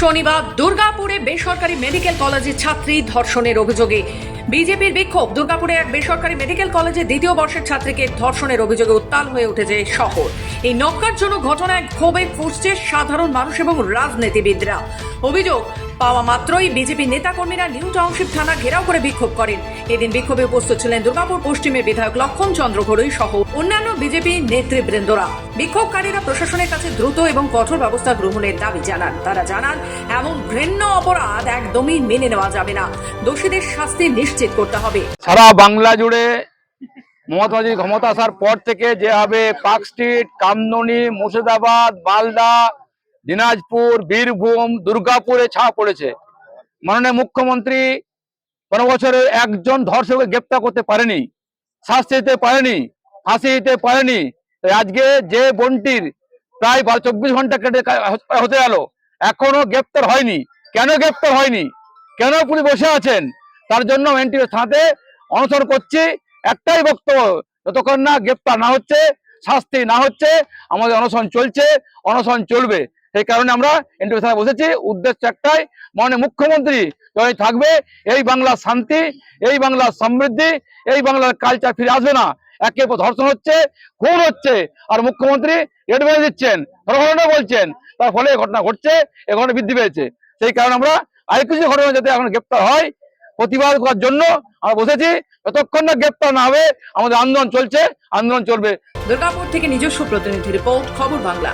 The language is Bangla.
শনিবার দুর্গাপুরে বেসরকারি মেডিকেল কলেজের ছাত্রী ধর্ষণের অভিযোগে। বিজেপির বিক্ষোভ, দুর্গাপুরে এক বেসরকারি মেডিকেল কলেজে দ্বিতীয় বর্ষের ছাত্রীকে ধর্ষণের অভিযোগে উত্তাল হয়ে উঠেছে শহর। এই নক্কার জন্য ঘটনায় ক্ষোভে ফুসছে সাধারণ মানুষ এবং রাজনীতিবিদরা। অভিযোগ পাওয়া মাত্রই বিজেপি নেতাকর্মীরা নিউ টাউনশিপ থানা ঘেরাও করে বিক্ষোভ করেন। এদিন বিক্ষোভে উপস্থিত ছিলেন দুর্গাপুর পশ্চিমের বিধায়ক লক্ষণ চন্দ্র ঘড়ুই সহ অন্যান্য বিজেপি নেতৃবৃন্দরা। বিক্ষোভকারীরা প্রশাসনের কাছে দ্রুত এবং কঠোর ব্যবস্থা গ্রহণের দাবি জানান। তারা জানান, এমন ঘৃণ্য অপরাধ একদমই মেনে নেওয়া যাবে না। দোষীদের শাস্তি নিশ্চিত করতে হবে। সারা বাংলা জুড়ে মমতা ক্ষমতা আসার পর থেকে যেভাবে পার্ক স্ট্রিট, কামদনি, মুর্শিদাবাদ, মালদা দিনাজপুর, বীরভূম, দুর্গাপুরে ছাড়া পড়েছে। মাননীয় মুখ্যমন্ত্রী কোনো বছরে একজন ধর্ষককে গ্রেপ্তার করতে পারেনি, শাস্তি দিতে পারেনি, ফাঁসি দিতে পারেনি। আজকে যে বোনটির প্রায় বারো চব্বিশ ঘণ্টা কেটে হতে গেল, এখনও গ্রেপ্তার হয়নি। কেন গ্রেপ্তার হয়নি? কেন পুলিশ বসে আছেন? তার জন্য এনটি থানাতে অনশন করছি। একটাই বক্তব্য, যতক্ষণ না গ্রেপ্তার না হচ্ছে, শাস্তি না হচ্ছে, আমাদের অনশন চলছে, অনশন চলবে। সেই কারণে আমরা এনটি থানায় বসেছি। উদ্দেশ্য একটাই মানে মুখ্যমন্ত্রী যখন থাকবে, এই বাংলার শান্তি, এই বাংলার সমৃদ্ধি, এই বাংলার কালচার ফিরে আসবে না। একে অপর ধর্ষণ হচ্ছে, খুন হচ্ছে, আর মুখ্যমন্ত্রী এডভাইস দিচ্ছেন ঘটনা বলছেন, তার ফলে ঘটনা ঘটছে এ ঘটনা বৃদ্ধি পেয়েছে। সেই কারণে আমরা আর কিছু ঘটনা যাতে এখন গ্রেপ্তার হয়, প্রতিবাদ করার জন্য আমরা বসেছি। যতক্ষণ না গ্রেপ্তার না হবে, আমাদের আন্দোলন চলছে, আন্দোলন চলবে। দুর্গাপুর থেকে নিজস্ব প্রতিনিধি রিপোর্ট, খবর বাংলা।